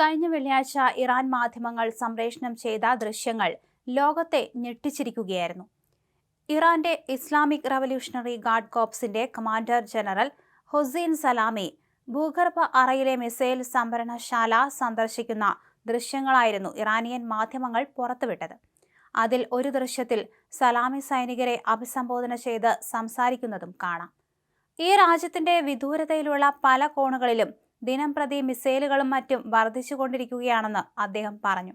കഴിഞ്ഞ വെള്ളിയാഴ്ച ഇറാൻ മാധ്യമങ്ങൾ സംപ്രേഷണം ചെയ്ത ദൃശ്യങ്ങൾ ലോകത്തെ ഞെട്ടിച്ചിരിക്കുകയായിരുന്നു. ഇറാന്റെ ഇസ്ലാമിക് റവല്യൂഷണറി ഗാർഡ് കോപ്സിന്റെ കമാൻഡർ ജനറൽ ഹുസൈൻ സലാമി ഭൂഗർഭ അറയിലെ മിസൈൽ സംഭരണശാല സന്ദർശിക്കുന്ന ദൃശ്യങ്ങളായിരുന്നു ഇറാനിയൻ മാധ്യമങ്ങൾ പുറത്തുവിട്ടത്. അതിൽ ഒരു ദൃശ്യത്തിൽ സലാമി സൈനികരെ അഭിസംബോധന ചെയ്ത് സംസാരിക്കുന്നതും കാണാം. ഈ രാജ്യത്തിന്റെ വിദൂരതയിലുള്ള പല കോണുകളിലും ദിനം പ്രതി മിസൈലുകളും മറ്റും വർദ്ധിച്ചുകൊണ്ടിരിക്കുകയാണെന്ന് അദ്ദേഹം പറഞ്ഞു.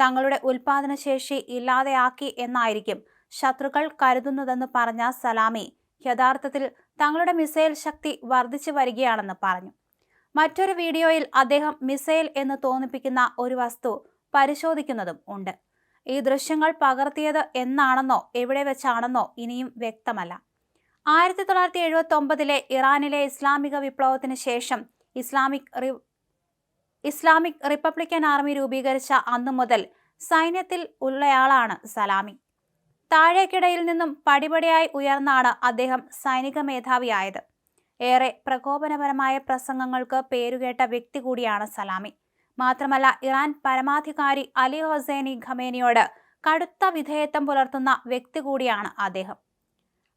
തങ്ങളുടെ ഉൽപാദനശേഷി ഇല്ലാതെയാക്കി എന്നായിരിക്കും ശത്രുക്കൾ കരുതുന്നതെന്ന് പറഞ്ഞ സലാമി യഥാർത്ഥത്തിൽ തങ്ങളുടെ മിസൈൽ ശക്തി വർദ്ധിച്ചു വരികയാണെന്ന് പറഞ്ഞു. മറ്റൊരു വീഡിയോയിൽ അദ്ദേഹം മിസൈൽ എന്ന് തോന്നിപ്പിക്കുന്ന ഒരു വസ്തു പരിശോധിക്കുന്നതും ഉണ്ട്. ഈ ദൃശ്യങ്ങൾ പകർത്തിയത് എന്നാണെന്നോ എവിടെ വെച്ചാണെന്നോ ഇനിയും വ്യക്തമല്ല. ആയിരത്തി തൊള്ളായിരത്തി എഴുപത്തി ഒമ്പതിലെ ഇറാനിലെ ഇസ്ലാമിക വിപ്ലവത്തിന് ശേഷം ഇസ്ലാമിക് ഇസ്ലാമിക് റിപ്പബ്ലിക്കൻ ആർമി രൂപീകരിച്ച അന്നു മുതൽ സൈന്യത്തിൽ ഉള്ളയാളാണ് സലാമി. താഴേക്കിടയിൽ നിന്നും പടിപടിയായി ഉയർന്നാണ് അദ്ദേഹം സൈനിക മേധാവിയായത്. ഏറെ പ്രകോപനപരമായ പ്രസംഗങ്ങൾക്ക് പേരുകേട്ട വ്യക്തി കൂടിയാണ് സലാമി. മാത്രമല്ല ഇറാൻ പരമാധികാരി അലി ഹൊസൈനി ഖമേനിയോട് കടുത്ത വിധേയത്വം പുലർത്തുന്ന വ്യക്തി കൂടിയാണ് അദ്ദേഹം.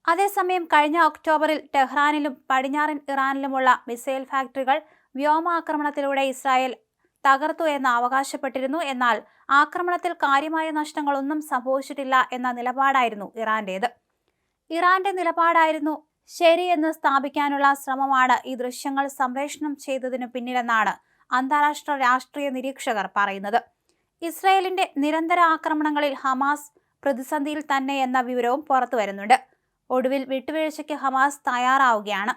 അതേസമയം കഴിഞ്ഞ ഒക്ടോബറിൽ ടെഹ്റാനിലും പടിഞ്ഞാറൻ ഇറാനിലുമുള്ള മിസൈൽ ഫാക്ടറികൾ വ്യോമാക്രമണത്തിലൂടെ ഇസ്രായേൽ തകർത്തു എന്ന് അവകാശപ്പെട്ടിരുന്നു. എന്നാൽ ആക്രമണത്തിൽ കാര്യമായ നഷ്ടങ്ങളൊന്നും സംഭവിച്ചിട്ടില്ല എന്ന നിലപാടായിരുന്നു ഇറാന്റേത്. ഇറാന്റെ നിലപാടായിരുന്നു ശരിയെന്ന് സ്ഥാപിക്കാനുള്ള ശ്രമമാണ് ഈ ദൃശ്യങ്ങൾ സംപ്രേഷണം ചെയ്തതിനു പിന്നിലെന്നാണ് അന്താരാഷ്ട്ര രാഷ്ട്രീയ നിരീക്ഷകർ പറയുന്നത്. ഇസ്രയേലിന്റെ നിരന്തര ആക്രമണങ്ങളിൽ ഹമാസ് പ്രതിസന്ധിയിൽ തന്നെ എന്ന വിവരവും പുറത്തു വരുന്നുണ്ട് ഒടുവിൽ വിട്ടുവീഴ്ചയ്ക്ക് ഹമാസ് തയ്യാറാവുകയാണ്.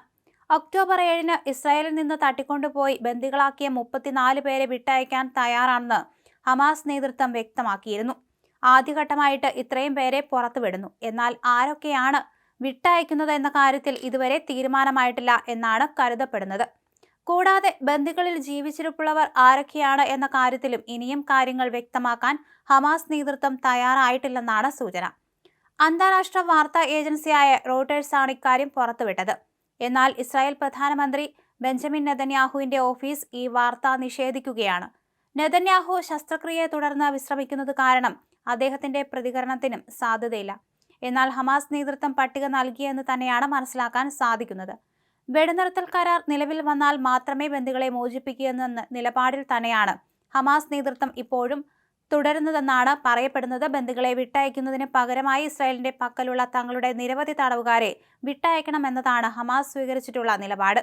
ഒക്ടോബർ ഏഴിന് ഇസ്രായേലിൽ നിന്ന് തട്ടിക്കൊണ്ടുപോയി ബന്ദികളാക്കിയ മുപ്പത്തിനാല് പേരെ വിട്ടയക്കാൻ തയ്യാറാണെന്ന് ഹമാസ് നേതൃത്വം വ്യക്തമാക്കിയിരുന്നു. ആദ്യഘട്ടമായിട്ട് ഇത്രയും പേരെ പുറത്തുവിടുന്നു. എന്നാൽ ആരൊക്കെയാണ് വിട്ടയക്കുന്നത് എന്ന കാര്യത്തിൽ ഇതുവരെ തീരുമാനമായിട്ടില്ല എന്നാണ് കരുതപ്പെടുന്നത്. കൂടാതെ ബന്ദികളിൽ ജീവിച്ചിരിപ്പുള്ളവർ ആരൊക്കെയാണ് എന്ന കാര്യത്തിലും ഇനിയും കാര്യങ്ങൾ വ്യക്തമാക്കാൻ ഹമാസ് നേതൃത്വം തയ്യാറായിട്ടില്ലെന്നാണ് സൂചന. അന്താരാഷ്ട്ര വാർത്താ ഏജൻസിയായ റോട്ടേഴ്സാണ് ഇക്കാര്യം പുറത്തുവിട്ടത്. എന്നാൽ ഇസ്രായേൽ പ്രധാനമന്ത്രി ബെഞ്ചമിൻ നെതന്യാഹുവിന്റെ ഓഫീസ് ഈ വാർത്ത നിഷേധിക്കുകയാണ്. നെതന്യാഹു ശസ്ത്രക്രിയയെ തുടർന്ന് വിശ്രമിക്കുന്നത് കാരണം അദ്ദേഹത്തിന്റെ പ്രതികരണത്തിനും സാധ്യതയില്ല. എന്നാൽ ഹമാസ് നേതൃത്വം പട്ടിക നൽകിയെന്ന് തന്നെയാണ് മനസ്സിലാക്കാൻ സാധിക്കുന്നത്. വെടിനിർത്തൽ കരാർ നിലവിൽ വന്നാൽ മാത്രമേ ബന്ദികളെ മോചിപ്പിക്കൂ എന്ന നിലപാടിൽ തന്നെയാണ് ഹമാസ് നേതൃത്വം ഇപ്പോഴും തുടരുന്നതെന്നാണ് പറയപ്പെടുന്നത്. ബന്ധുക്കളെ വിട്ടയക്കുന്നതിന് പകരമായി ഇസ്രായേലിന്റെ പക്കലുള്ള തങ്ങളുടെ നിരവധി തടവുകാരെ വിട്ടയക്കണമെന്നതാണ് ഹമാസ് സ്വീകരിച്ചിട്ടുള്ള നിലപാട്.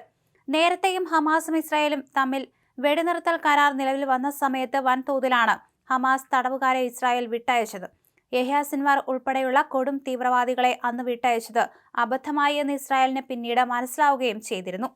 നേരത്തെയും ഹമാസും ഇസ്രായേലും തമ്മിൽ വെടിനിർത്തൽ കരാർ നിലവിൽ വന്ന സമയത്ത് വൻതോതിലാണ് ഹമാസ് തടവുകാരെ ഇസ്രായേൽ വിട്ടയച്ചത്. യഹ്യ സിൻവാർ ഉൾപ്പെടെയുള്ള കൊടും തീവ്രവാദികളെ അന്ന് വിട്ടയച്ചത് അബദ്ധമായി എന്ന് ഇസ്രായേലിന് പിന്നീട് മനസ്സിലാവുകയും ചെയ്തിരുന്നു.